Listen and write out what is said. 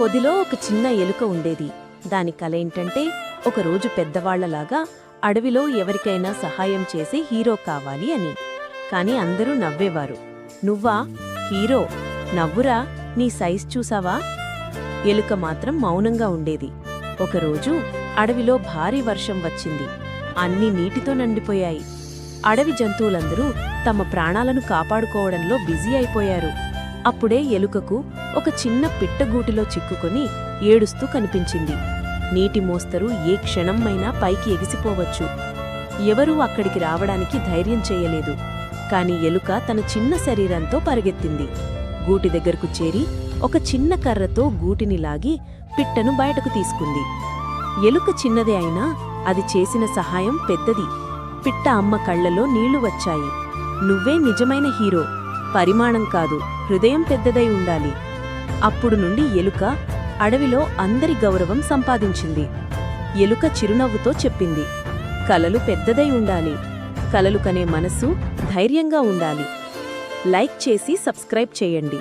పొదిలో ఒక చిన్న ఎలుక ఉండేది. దాని కల ఏంటంటే ఒకరోజు పెద్దవాళ్ళలాగా అడవిలో ఎవరికైనా సహాయం చేసే హీరో కావాలి అని. కాని అందరూ నవ్వేవారు. నువ్వా? హీరో? నవ్వురా? నీ సైజ్ చూసావా? ఎలుక మాత్రం మౌనంగా ఉండేది. ఒకరోజు అడవిలో భారీ వర్షం వచ్చింది. అన్ని నీటితో నిండిపోయాయి. అడవి జంతువులందరూ తమ ప్రాణాలను కాపాడుకోవడంలో బిజీ అయిపోయారు. అప్పుడే ఎలుకకు ఒక చిన్న పిట్టగూటిలో చిక్కుకొని ఏడుస్తూ కనిపించింది. నీటి మోస్తరు ఏ క్షణమైనా పైకి ఎగిసిపోవచ్చు. ఎవరూ అక్కడికి రావడానికి ధైర్యం చేయలేదు. కాని ఎలుక తన చిన్న శరీరంతో పరిగెత్తింది. గూటి దగ్గరకు చేరి ఒక చిన్న కర్రతో గూటిని లాగి పిట్టను బయటకు తీసుకుంది. ఎలుక చిన్నదే అయినా అది చేసిన సహాయం పెద్దది. పిట్ట అమ్మ కళ్ళలో నీళ్ళు వచ్చాయి. నువ్వే నిజమైన హీరో. పరిమాణం కాదు హృదయం పెద్దదై ఉండాలి. అప్పుడు నుండి ఎలుక అడవిలో అందరి గౌరవం సంపాదించింది. ఎలుక చిరునవ్వుతో చెప్పింది కలలు పెద్దదై ఉండాలి. కలలు కనే మనసు ధైర్యంగా ఉండాలి. లైక్ చేసి సబ్స్క్రైబ్ చేయండి.